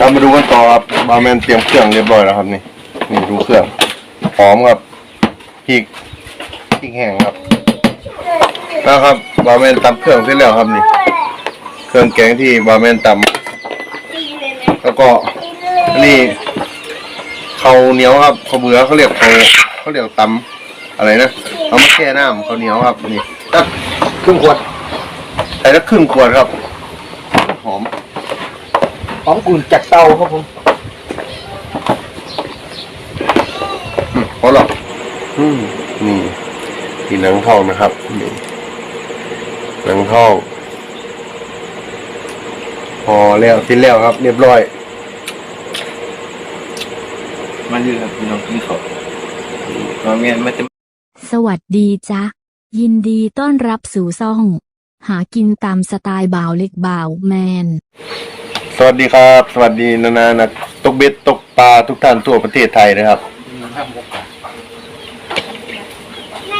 ครับมาดูกันต่อครับบาร์แมนเตรียมเครื่องเรียบร้อยแล้วครับนี่นี่ดูเครื่องหอมครับพริกพริกแห้งครับนะครับบาร์แมนตำเครื่องเสร็จแล้วครับนี่ เครื่องแกงที่บาร์แมนตำแล้วก็นนี้ข้าวเหนียวครับข้าวเบื่อเขาเรียกข้าเขาเรียกตำอะไรนะเอามาแช่น้ำข้าวเหนียวครับนี่ตักครึ่งขวดใส่ละครึ่งขวดครับหอม ของอุ่นจากเตาครับผมอืมพอหรอกอืมนี่ที่หนังทองนะครับนี่หนังทองพอแล้วสิ้นแล้วครับ เรียบร้อย มันยืนครับพี่น้องกินเขาเราเมียนมันจะสวัสดีจ๊ะยินดีต้อนรับสู่ซ่อง หากินตามสไตล์บ่าวเล็กบ่าวแมน สวัสดีครับ สวัสดีนานานักตกเบ็ดตกปลาทุกท่านทั่วประเทศไทยนะครับ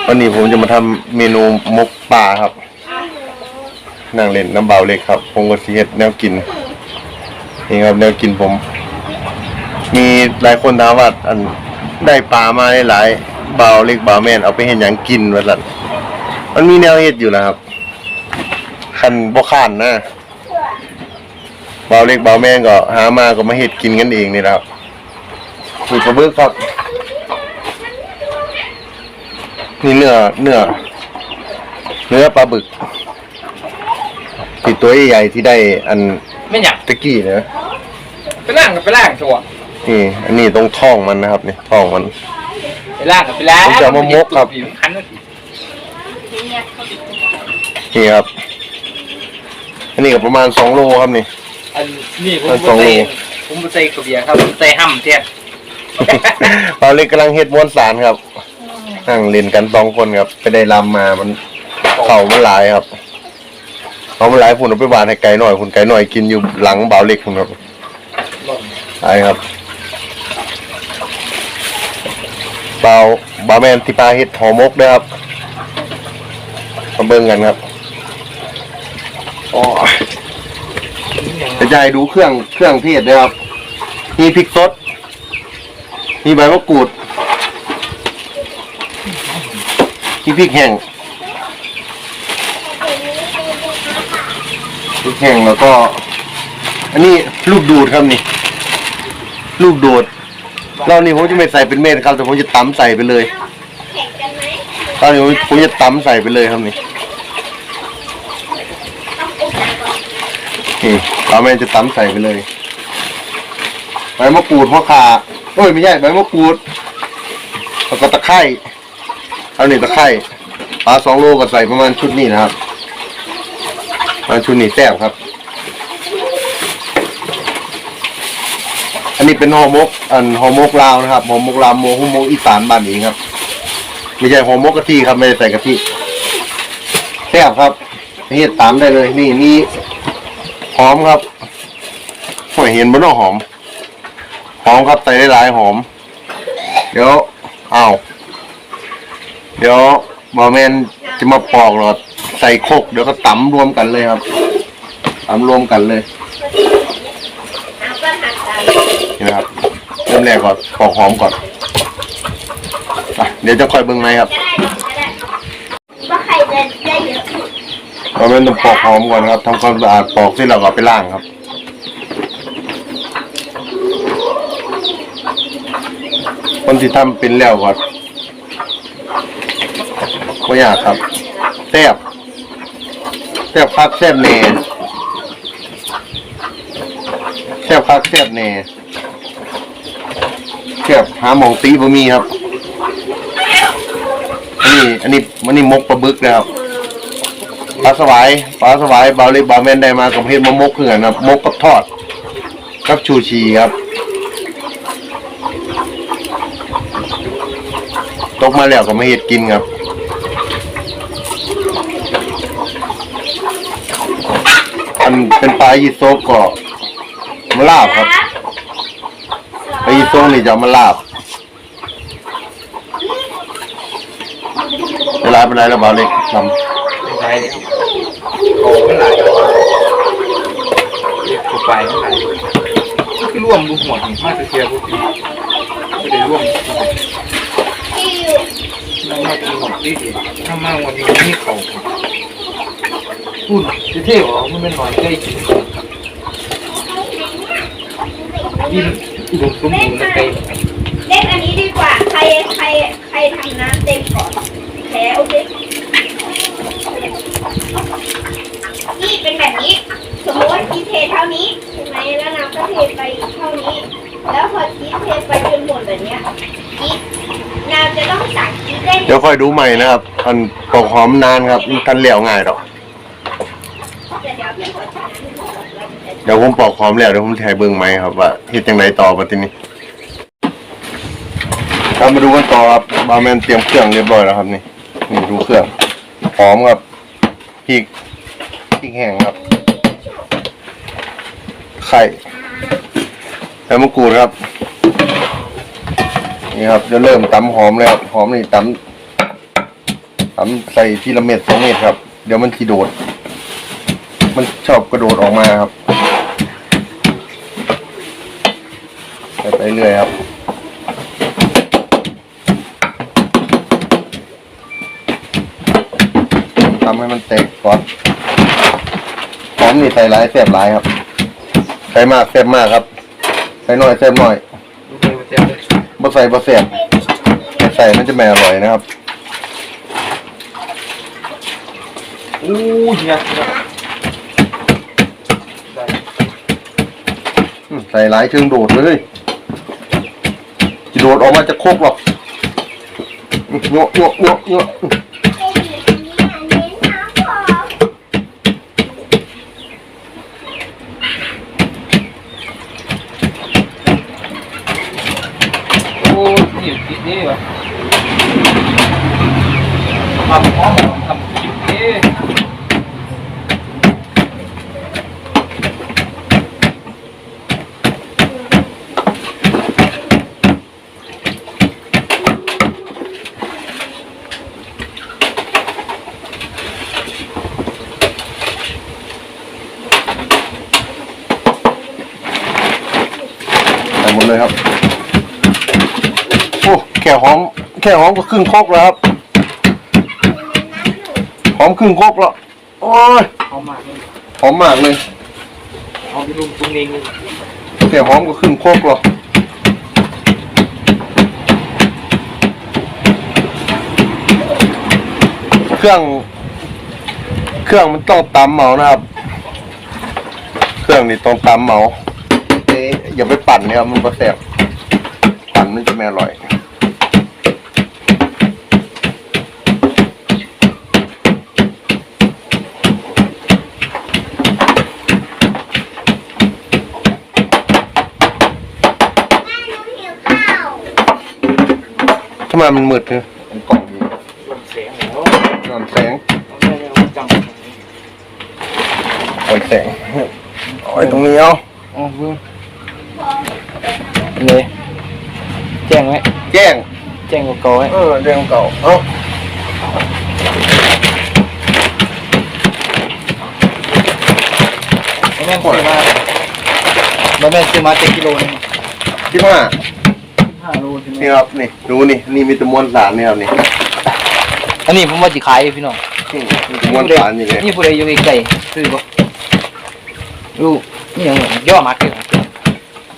วันนี้ผมจะมาทำเมนูมกปลาครับนั่งเล่นน้ำเบาเล็กครับผมก็สีเฮ็ดแนวกินนี่ครับแนวกินผม มีหลายคนถามว่าอันได้ปลามาหลายๆเบาเล็กเบาแม่นเอาไปเห็นอย่างกินว่าซั่นมันมีแนวเฮ็ดอยู่นะครับคันบ่ข้านนะ เบาเล็กเบาแม่นก็หามาก็มาเฮ็ดกินกันเองนี่แหละครับสูตรกระเบื้องครับ นี่เนื้อเนื้อเนื้อปลาบึกติดตัวใหญ่ๆที่ได้อันไม่อยากตะกี้นะไปล่างกับไปล่างชัวร์นี่อันนี้ตรงท้องมันนะครับนี่ท้องมันไปล่างกับไปล่างผมจะเอามามกครับผิวคันนั่นสินี่ครับ อันนี้ก็ประมาณสองโลครับนี่ อันนี่ผมอันสบ่องใส่โลผมบ่ใส่กระเบียร์ครับผมใส่ห้ำเทียนปลาเล็กกำลังเฮ็ดม้วนสารครับนั่งเล่นกันสองคนครับ ไปได้ลำมามันเข่ามันหลายครับเขามันหลายคุณเอาไปหวานให้ไก่หน่อยคุณไก่หน่อยกินอยู่หลังเบาเล็กคุณครับใช่ครับเบาเบาแมนที่ปลาเฮ็ดหอมกด้วยครับมาเบิ่งกันครับอ๋อ จะยายดูเครื่องเครื่องเทศด้วยครับ มีพริกสด มีใบมะกรูด มีพริกแห้งพริกแห้งแล้วก็ อันนี้ลูกดูดครับนี่ ลูกดูดเรานี่ผมจะไม่ใส่เป็นเม็ดครับแต่ผมจะตำใส่ไปเลยตอนนี้ผมจะตำใส่ไปเลยครับนี่นี่ เราแม่จะตำใส่ไปเลยใบมะกรูดหัวขาโอ้ยไม่ใช่ใบมะกรูดแล้วก็ตะไคร้เอาหนึ่งตะไคร้ปลาสองโลก็ใส่ประมาณชุดนี้นะครับประมาณชุดนี้แซ่บครับ อันนี้เป็นห่อมก อันห่อมกลาวนะครับห่อมกลาวโมห่อหมกอีสานบ้านเองครับไม่ใช่ห่อมกกะทิครับไม่ได้ใส่กะทิแซ่บครับนี่ตามได้เลย นี่นี่ หอมครับโอ้ยเห็นบนน้องหอม หอมครับใส่ได้หลายหอม เดี๋ยวเอาเดี๋ยวบอแมนจะมาปอกหรอใส่โคกเดี๋ยวก็ตำรวมกันเลยครับตำรวมกันเลยนี่นะครับเริ่มแรกก่อนปอกหอมก่อนอเดี๋ยวจะคอยเบิ้งไหมครับ ว่าใครจะได้เยอะ บอแมนต้องปอกหอมก่อนครับทำความสะอาดปอกที่เราก็เอาไปล้างครับคนที่ทำเป็นแล้วก่อนไม่ยากครับแซ่บแซ่บคักแซ่บเนแซ่บคักแซ่บเนแซ่บหาหมองตีบะมีครับ อันนี้ อันนี้มันนี่มกปลาบึกนะครับาสวายปลาสวายบาล็กบาแมนได้มากับเพชรมะมกเขื่อนครับมกกับทอดกับชูชีครับ ตกมาแล้วก็มาเห็ดกินครับอันเป็นปลายีโซกก็มาลาบครับปลายีโซนี่จะมาลาบเวลาเป็นไรแล้วบาเล็กท ใช่เลยโอ้มันหลายเข้าไปมันหลายร่วมดูหัวถึงมาสเทียพวกนี้ไม่ได้ร่วมน้ำมากินหมดดีถ้ามาวันนี้นี่เขาพูดจะเท่หรอมันเป็นหน่อยใกล้กินยิ่งอุดมสมบูรณ์และไกลเล่นอันนี้ดีกว่า ใครใครใครทำน้ำเต็มก่อนแพ้โอเคนี่เป็นแบบนี้ สมมติที่เทเท่านี้ใช่ไหมแล้วน้ำก็เทไปเท่านี้ แล้วพอชีสเทไปจนหมดแบบเนี้ยชีสน้ำจะต้องสั่งชีสได้เดี๋ยวค่อยดูใหม่นะครับมันปอกหอมนานครับมันทันเหลวง่ายหรอกแต่เดี๋ยวพี่ขอสั่งให้หมดแล้วจะเดี๋ยวผมปอกหอมแล้วเดี๋ยวผมถ่ายเบิ่งไหมครับว่าเฮ็ดจังไดต่อมาทีนี้ครับมาดูกันต่อครับบาร์แมนเตรียมเครื่องเรียบร้อยแล้วครับนี่นี่ดูเครื่องหอมครับพริกพริกแห้งครับ ไข่แล้วมะกรูดครับ นี่ครับจะเริ่มตำหอมแล้วหอมนี่ตำตำใส่ทีละเม็ดสองเม็ดครับ เดี๋ยวมันทีโดด มันชอบกระโดดออกมาครับใส่ไปเรื่อยครับทำให้มันแตกก่อนหอมนี่ใส่หลายแซ่บหลายครับ ส่มากแซ่บมากครับ ใส่น้อยแซ่บน้อยดูไปว่าจะเลยบ่ใส่บ่แซ่บแต่ใส่มันจะไม่อร่อยนะครับ อู้เฮียอืมใส่หลายเชิงโดดเลยจะโดดออกมาจะโคกหรอกอืมโยะโยะโยะโยะอืม โอ้นี่คิดนี่วะทำพร้อมทำคิดนี่ ใส่หมดเลยครับ โอ้แค่หอม แค่หอม ก็ครึ่งโคกแล้วครับหอมครึ่งโคกแล้วโอ้ยเอามากเลยหอมมากเลยเอาไปลุงตรงเองเลยแค่หอมก็ครึ่งโคกแล้วเครื่อง เครื่องมันต้องตำเมานะครับ เครื่องนี่ต้องตำเมาเอ๊ะอย่าไปปั่นเนี่ยครับมันก็แสบปั่นมันจะไม่อร่อย ทำไมมันมืดเนี่ยมันกล่องอยู่ลมเสียงแล้วนอนแสงไม่ไม่จังโอ้ยแสงโอ้ยตรงนี้เอาอ๋อเพื่อนเลยแจ้งไว้แจ้งแจ้งกับเก่าไว้เออแจ้งเก่าเอ้าไม่แม่นซื้อมาไม่แม่นซื้อมาเจ็ดกิโลนึงที่ห้า ห้าโลใช่ไหมนี่ครับนี่ดูนี่นี่มีแตะมวลสารนี่ครับนี่อันนี้ผมว่าจะขายพี่น้องนี่มีแตะมวลสารนี่เลยนี่ผู้ใดอยู่ไกลๆซื้อบ่ดูนี่ยังย่อมากเลย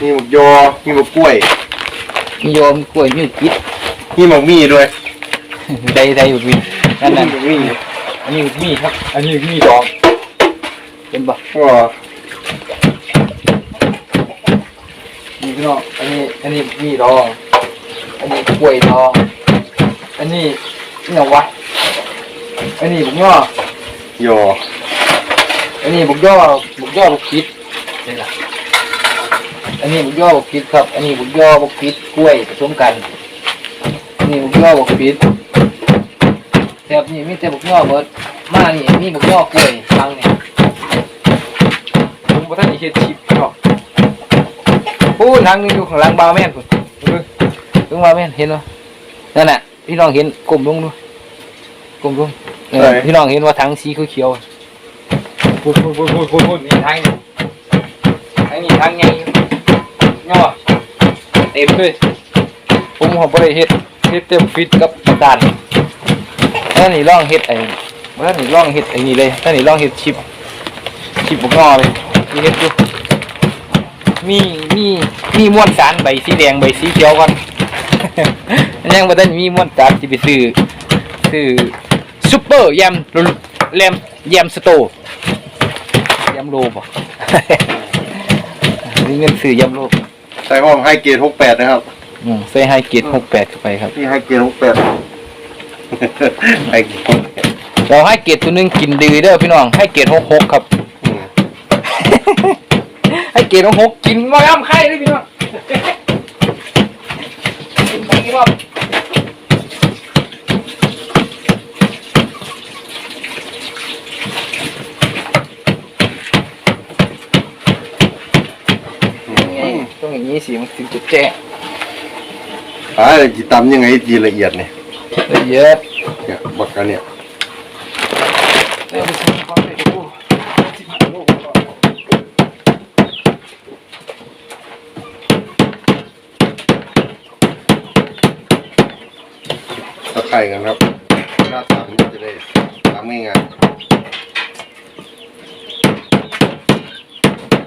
มีหมกยอมีหมกกล้วยมีโยมกล้วยมีปิดมีหมกมี่ด้วยใดใดอยู่วินนั่นนั่นมีหมกมี่อันนี้มีครับ อันนี้มีดองเป็นบ่ก็ พี่น้อง อันนี้ อันนี้มีดอง อันนี้กล้วยดอง อันนี้นี่หยังวะ อันนี้บุกย่อยออันนี้บุกย่อบุกย่อบุกคิดนี่ล่ะอันนี้บุกย่อบุกคิดครับ อันนี้บุกย่อบุกคิดกล้วยผสมกันอันนี้บุกย่อบุกคิดแถบนี้มีแต่บุกย่อเบิดมานี่มีบุกย่อกล้วยฟังนี่ผมบ่ทันได้เฮ็ดชิปหรอก พูดทางนึงอยู่ข้างหลังบาวแม่นพุ่นเบิ่งบาวแม่นเห็นบ่นั่นน่ะพี่น้องเห็นกลมลงดูกลมลงเออพี่น้องเห็นว่าทางสีเขียวๆพูดพูดพูดพูดพูดพูดนี่ทางนี่ทางนี่ทางไงย่อเต็มเลยผมขอบริเฮ็ดเฮ็ดเต็มฟิตกับประดานถ้านี่ลองเฮ็ดไอ้ถ้านี่ลองเฮ็ดไอ้นี่เลยถ้านี่ลองเฮ็ดชิปชิปบกงอเลยมีเฮ็ดอยู่ มีมีมีม้วนสารใบสีแดงใบสีเขียวก่อน ยังบ่ทันมีม้วนสารที่ไปซื้อซื้อซุปเปอร์แยมแรมแยมสโตร์แยมโลบ่มีเงินซื้อยำโลใส่ห้องให้เกียรติหกแปดนะครับอืมใส่ให้เกตหกแปดเข้าไปครับนี่ให้เกียรติหกแปดให้เกียรติเราให้เกตตัวหนึงกินดื้อเด้อพี่น้องให้เกตหกหกครับอืม ให้เกตหกหกกินมาย่ำไข่เลยพี่น้องกินไปกี่รอบต้องอย่างนี้สิมันถึงจะแจ้งอ่าจีตำยังไงจีละเอียดเนี่ยละเอียดเนี่ยบักกันเนี่ยเริ่มใช้ความเร็วสิบห้าโลก่อน ตะไคร่ กันครับหน้าตำจะได้ตำง่ายๆ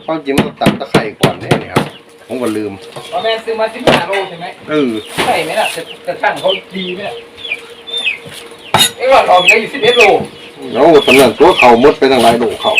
ความจริงมันต้องตำตะไคร่ก่อนเนี่ยนี่ครับ ผมก็ลืมพอแม่ซื้อมาสิบห้าโลใช่ไหมเออใช่ไหมล่ะแต่แต่ช่างเขาดีไหมล่ะไอ้หลอดออกได้อยู่สิบเอ็ดโลแล้วตำแหน่งตัวเขามดไปทางหลายโดเขา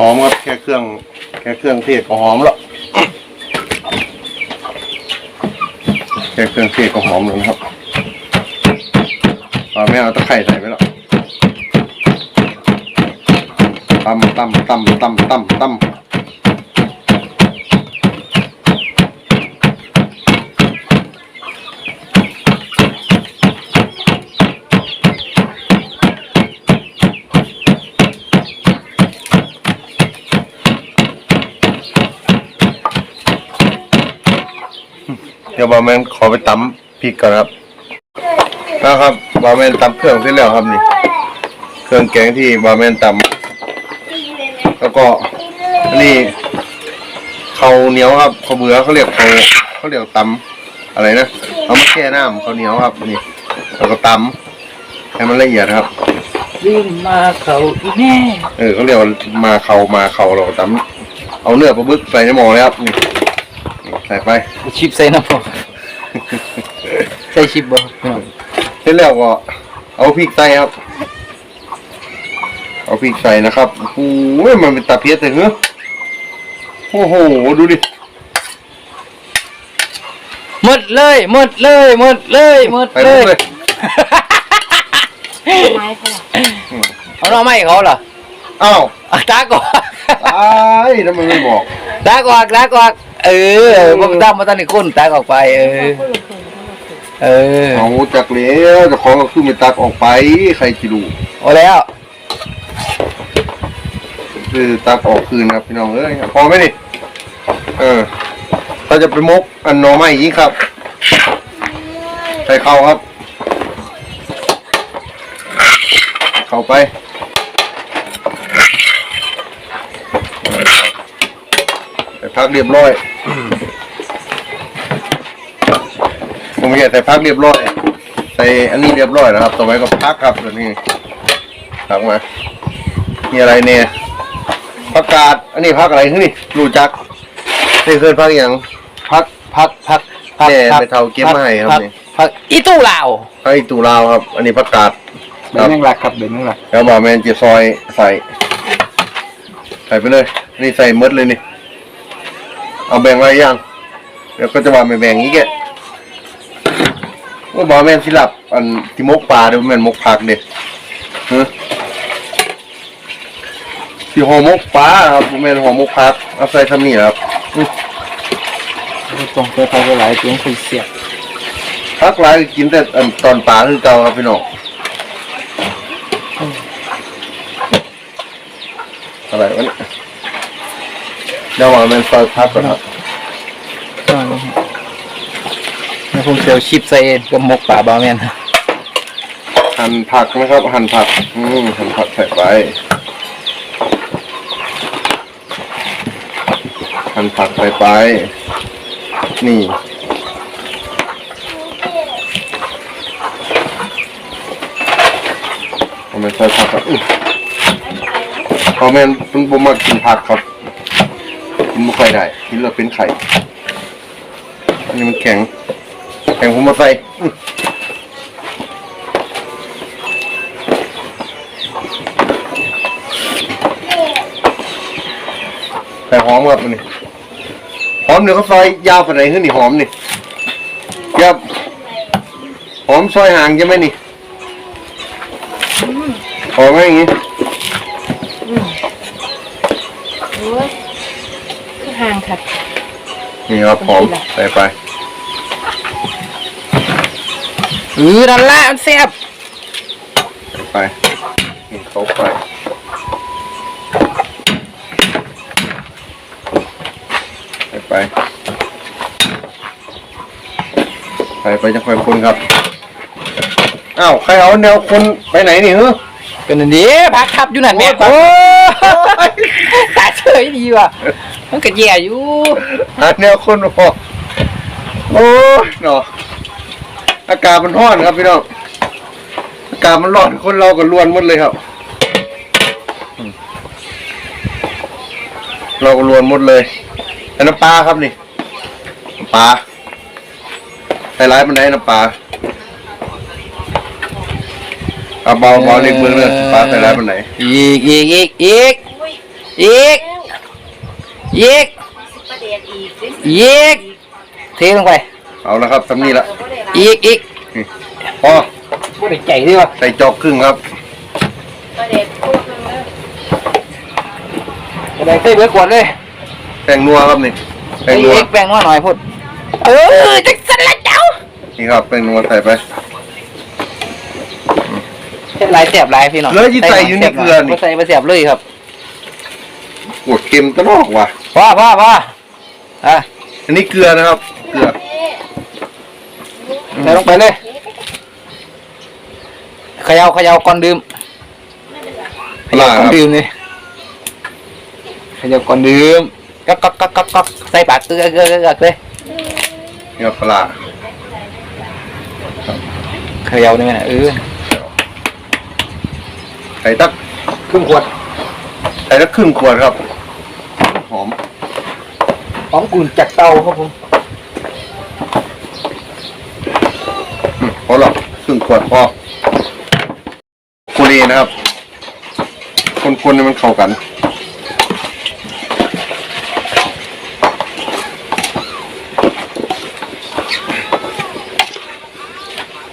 หอมครับแค่เครื่อง แค่ เครื่องเทศก็หอมแล้วแค่เครื่องเทศก็หอมแล้วนะครับเอาไม่เอาตะไคร่ใส่ไปแล้วตำตำตำตำตำตำ เดี๋ยวบาแมนขอไปตำพริกก่อนครับนะครับบาแมนตำเครื่องเสร็จแล้วครับนี่ เครื่องแกงที่บาแมนตตีเลยไหมำแล้วก็อันนี่เขาวเหนียวครับเขาวเบื่อเขาเรียกเขาเขาเรียกตำอะไรนะเอามาแช่น้ำเขาวเหนียวครับนี่แล้วก็ตำให้มันละเอียดครับลืมมาเขาอีแน่เออเขาเรียกว่ามาเขามาเขาเราตำเอาเนื้อปลาบึกใส่ในหม้อเลยครับนี่นี่ ใส่ไปชิปใส่น้ำพอใส่ชิปบ่พี่น้องเสร็จแล้วก็เอาพริกใส่ครับ เอาพริกใส่นะครับโอ้โหมันเป็นตาเพี้ยแต่เหรอโอ้โหดูดิหมดเลยหมดเลยหมดเลยหมดไปเลหมยดเลยไม้เขาหรอเอาน้องไม่เขาเหรออ้าวอะตาก่อนตายทำไมไม่บอกตาก่อนตาก่อน เออมันตามมาตั้งแต่ก้นตาออกไป เออ เออเอาจากเหลวเจะของก็คือไม่ตักออกไป ใครจะรู้เอาแล้วคือตักออกคืนครับพี่น้องเอ้ยพอไหมนี่เออถ้าจะไปมกอันหนอไม้ยี้ครับใส่เข้าครับ เข้าไป ใส่ พักเรียบร้อยผมอยากใส่พักเรียบร้อยใส่อันนี้เรียบร้อยแล้วครับ ต่อไปก็พักครับตัวนี้พักมามีอะไรเนี่ยพักกาดอันนี้พักอะไรขึ้นนี่รู้จักนี่เคยพักอย่างพักพักพักพักแม่พักไปเท่าเก็บมาให้ครับพักนี่พักอีตู้ลาวพักอีตูลาวครับ อันนี้พักกาดเบนยังรักครับเบนยังรักแล้วบอกแมนจะซอยใส่ใส่ไปเลย นี่ใส่หมดเลยนี่ เอาแบ่งไว้ยังเดี๋ยวก็จะว่าไม่แบ่งอีกแกว่าบอกแมนสิหลับ อันที่มกปลาเดี๋ยวแมนมกผักเด็ดฮะที่ห่อหมกปลาครับผมเป็นห่อหมกพักเอาใส่ทำนี่ครับตรงไปไปหลายตัวคุยเสียบพักหลายก็กินแต่อันตอนปลาคือเก่าครับพี่น้องอะไรวะเนี่ย เดี๋ยวว่ามันซอยพักก่อนครับแล้วผมเซลชิปใส่เองกับหมกป่าบาแมนหั่นผักนะครับ หั่นผัก อืมหั่นผักใส่ไปหั่นผักใส่ไป นี่ เอาไปใส่ผักครับอื้อพอแม่นเพิ่งผมมากินผักครับ กินไม่ค่อยได้กินแล้วเป็นไข่อันนี้มันแข็ง แข็งผมมาใส่ใส่หอมครับอันนี้หอมเดี๋ยวก็ซอยยาวไปไหนขึ้นนี่หอมนี่ยับหอมซอยห่างใช่ไหมนี่หอมไหมอย่างงี้ โอ้ยคือห่างค่ะ นี่ครับหอมใส่ไปเออนั่นแหละมันแซ่บใส่ไปนี่เข้าไปใส่ไปใส่ไปจะค่อยคนครับอ้าวใครเอาแนวคนไปไหนนี่เฮ้เป็นอันนี้พักทับอยู่นั่นแม่โอ้โอ้ยตาเฉยดีว่ะ มันก็แย่อยู่หาแนวคนพอโอ้ยเนาะอากาศมันร้อนครับพี่น้องอากาศมันร้อนคนเราก็ล้วนหมดเลยครับอืมเราก็ล้วนหมดเลยอันน้ำปลาครับนี่น้ำปลาไฮไลท์มันได้น้ำปลาเอาเบาเบาเล็กเบื้องเลยปลาไฮไลท์มันไหนอีกอีกอีกอีกอีก อีกประเดี๋ยวอีกสิอีกเทลงไป เอาละครับสำนีละก็ได้ละอีกอีกนี่พอพูดใจดีว่ะใส่จอกครึ่งครับประเดี๋ยวพูดนึงเลยอะไรเต้เบื่อกวนเลยแป้งนัวครับนี่แป้ไอ้งนัวเอ็กแป้งน้อยหน่อยพูดเออจักสันละเจ้านี่ครับแป้งนัวใส่ไปเส้นลายแสบลายพี่น้องแล้วที่ใส่อยู่นี่เกลือนี่บ่ใส่ไปแสบเลยครับโอ้เค็มตะลอกว่ะ พ่อพ่อพ่ออะอันนี้เกลือนะครับ เกลือใส่ลงไปเลยเขย่าเขย่าก่อนดื่มเขย่าก่อนดื่มนี่เขย่าก่อนดื่มกักกักกักกักกักใส่ปากเกลือเกลือเกลือเกลือเลยนี่ครับปลาเขย่านี่ไงนะเออใส่ตักครึ่งขวดใส่ตักครึ่งขวดครับหอม หอมกุ่นจากเตาครับผมอืมพอหรอกครึ่งขวดพอกุรีนะครับ คนๆให้มันเข้ากัน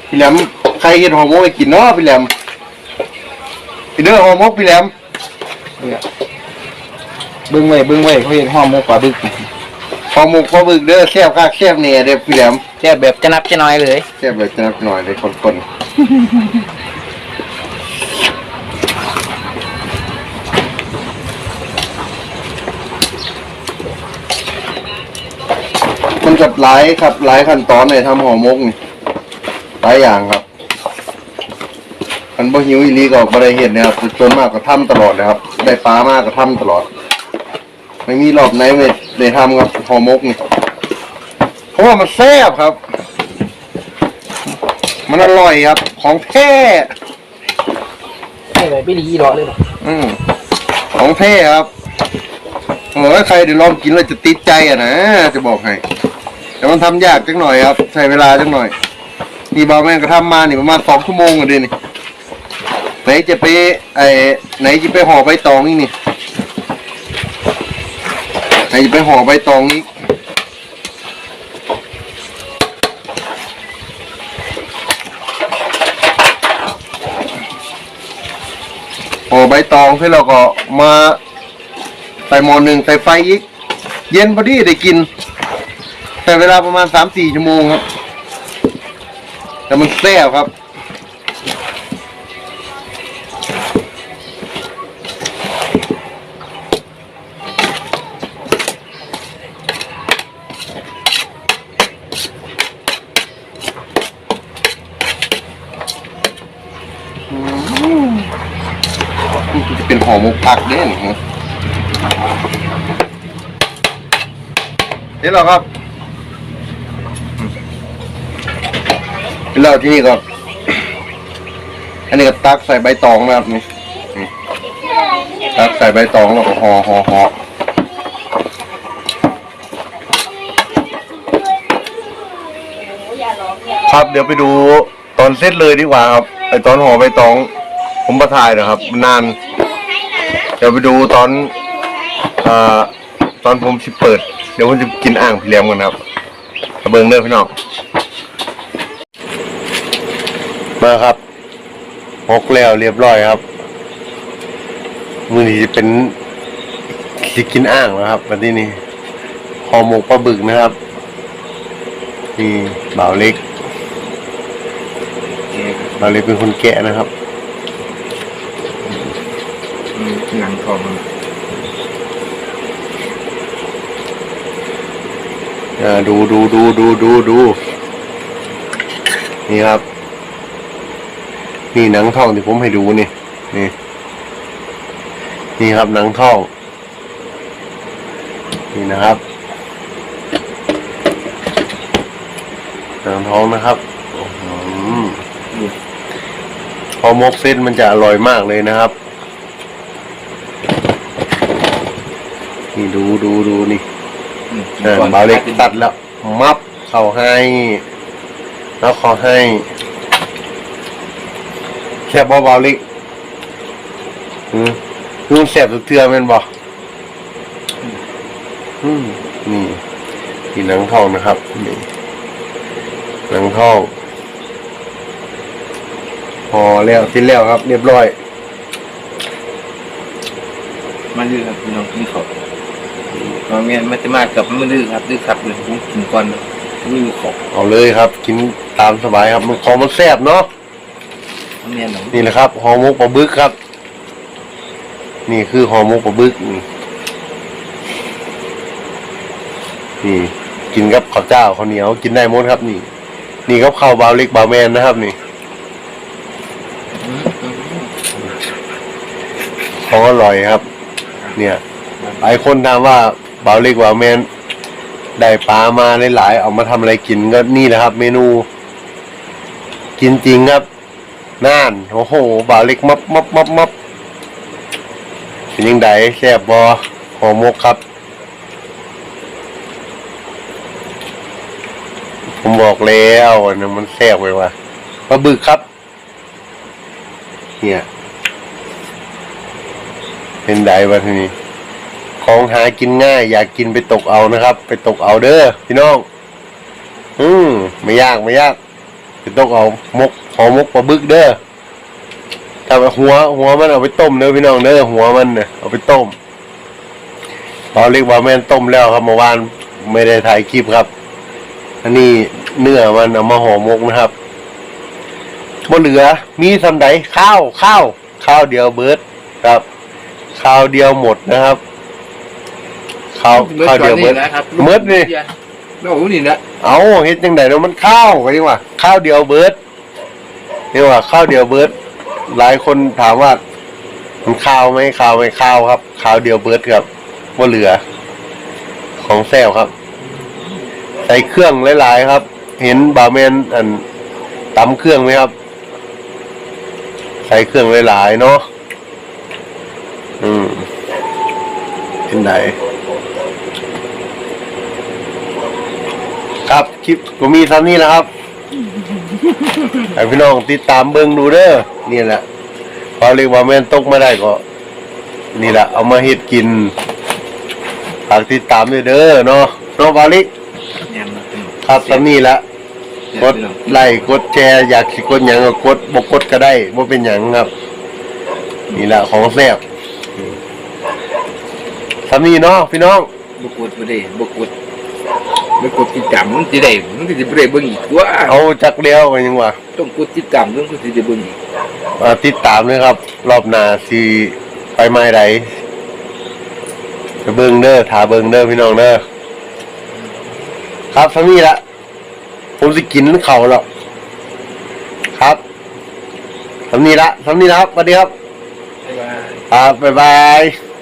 พี่แหลมใครเห็นหอมมกไปกินเนาะพี่แหลมพี่เด้อหอมมกพี่แหลมเบิ้งไว้เบิ้งไว้เขาเห็นห้อมหมูปลาบึก หอมมกพอบึกเด้อแซ่บคักแซ่บเนี่ยเด้อพี่แหลมแค่แบบจะนับจะน้อยเลยแซ่บเลยจะนับหน่อยเลยคนๆมันกับหลายครับหลายขั้นตอนในทำห่อหมกนี่หลายอย่างครับมันบ่หิวอีหลีก็บ่ได้เห็นนะครับจนมากก็ทำตลอดนะครับ ได้ปลามากก็ทำตลอด ไม่มีรอบไหนไม่ ได้ทำครับห่อหมกนี่เพราะว่ามันแซ่บครับ มันอร่อยครับ ของแท้ไม่เลยไม่ดีหรอเลยหรออืมของแท้ครับเออใครเดี๋ยวลองกินแล้วจะติดใจอะนะจะบอกให้แต่มันทำยากจังหน่อยครับ ใช้เวลาจังหน่อย นี่บาวแม่งก็ทำมานี่ประมาณสองชั่วโมงอะเดี๋ยวนี่ไหนจะไปไอไหนจะไปห่อใบตองอีกนี่ ไหนจะไปห่อใบตองอีกห่อใบตองที่เราก็มาใส่หม้อหนึ่งใส่ไฟอีก เย็นพอดีได้กิน แต่เวลาประมาณสามสี่ชั่วโมงครับ แต่มันแซ่บครับ เดี๋ยวเราครับแล้วที่นี่ก็อันนี้ก็ตักใส่ใบตองนะครับนี่ตักใส่ใบตองแล้วก็ห่อห่อห่อครับเดี๋ยวไปดูตอนเสร็จเลยดีกว่าครับไอตอนห่อใบตอง ผมประทายนะครับ นาน เดี๋ยวไปดูตอนอ่อตอนผมสิเปิด เดี๋ยวผมจะกินอ่างพี่เลี้ยงกันครับกระเบิงเด้อพี่น้องมาครับหกแล้วเรียบร้อยครับ มือนี้จะเป็นสิกินอ่างแล้วครับวันนี้นี่ห่อหมกปลาบึกนะครับนี่บ่าวเล็กบ่าวเล็กเป็นคนแกะนะครับหนังทอง มันอ่าดูดูดูดูดูดูนี่ครับ นี่หนังทองที่ผมให้ดูนี่ นี่ นี่ครับหนังทอง นี่นะครับหนังทองนะครับอ๋อหือพอมกเส้นมันจะอร่อยมากเลยนะครับ นี่ดูดูดูนี่ เออเบาเล็กตัดแล้ว มับเขาให้ แล้วขอให้ แค่บเบาเล็กอืมนุ่นแสบสุดเทือแมันบอกอืมนี่นี่หนังทองนะครับ นี่หนังทองพอแล้วสิ้นแล้วครับ เรียบร้อย มันดื้อครับพี่น้องกินเขาเราเมียนมันจะมากกับมันดื้อครับดื้อครับเลยผมกินก่อนไม่มีของเอาเลยครับ กินตามสบายครับมันของมันแซ่บเนาะเมียนหนังนี่แหละครับห่อหมกปลาบึกครับ นี่คือห่อหมกปลาบึกนี่นี่กินกับข้าวเจ้าข้าวเหนียวกินได้หมดครับ นี่ นี่กับข้าวบาวเล็กบาวแมนนะครับ นี่ของอร่อยครับ เนี่ย หลายคนถามว่า บาวเล็กบาวแมนได้ปลามาหลายๆเอามาทำอะไรกินก็นี่แหละครับ เมนู กินจริงครับน่านโอ้โหบ่าวเล็กมับมับมับมับเป็นยังไงแซ่บบอหอมกครับ ผมบอกแล้วนะมันแซ่บเลยว่ะปลาบึกครับ เนี่ย เป็นไดวะทีนี้ ของหากินง่าย อยากกินไปตกเอานะครับ ไปตกเอาเด้อพี่น้อง อืมไม่ยากไม่ยากไปตกเอามกหอมกปลาบึกเด้อถ้าหัว หัวมันเอาไปต้มเด้อพี่น้องเด้อหัวมันเนี่ยเอาไปต้มตอนเรียกว่าแม่นต้มแล้วครับเมื่อวานไม่ได้ถ่ายคลิปครับ อันนี้เนื้อมันเอามาห่อหมกนะครับบ่เหลือ มีสำไดข้าวข้าวข้าวเดียวเบิร์ดครับข้าวเดียวหมดนะครับ ข้าวข้าวเดียวเบิร์ดนะครับเบิดนี่โอ้โหนี่นะเอาเฮ็ดจังไดเนาะมันข้าวก็ยังว่าข้าวเดียวเบิร์ดเรียกว่าข้าวเดียวเบิร์ดหลายคนถามว่ามันข้าวไหมข้าวไหมข้าวครับข้าวเดียวเบิร์ดครับว่าเหลือ ของแซวครับ ใส่เครื่องหลายๆครับ เห็นบาร์แมนอันตำเครื่องไหมครับ ใส่เครื่องหลายๆเนาะอืมเป็นไดครับ คลิปก็มีซ้ำนี่แหละครับให้พี่น้องติดตามเบิ่งดูเด้อนี่แหละพอเรียกว่าแม่นตกมาได้ก็ นี่แหละเอามาเฮ็ดกินฝากติดตามด้วยเด้อเนาะเนาะบาลิกแม่นนะพี่น้องครับซ้ำนี่ละกดไลค์กดแชร์อยากสิกดหยังก็กดบ่กดก็ได้บ่เป็นหยังครับ นี่แหละของแซ่บใส่สามีเนาะพี่น้องบกดบ่ได้บกด บกดติดตามมันสิได้มันก็สิบ่ได้เบิ่งอีกตัวเอาจักเดียวกันยังวะต้องกดติดตามเรื่องก็สิได้เบิ่งอีกมาติดตามเลยครับ รอบหน้าสิไปไม้ใดจะเบิ่งเด้อถาเบิ่งเด้อพี่น้องเด้อครับสามีละผมสิกินเขาวแล้วครับสามีละสามีละครับสวัสดีครับบ๊ายบายครับบ๊ายบาย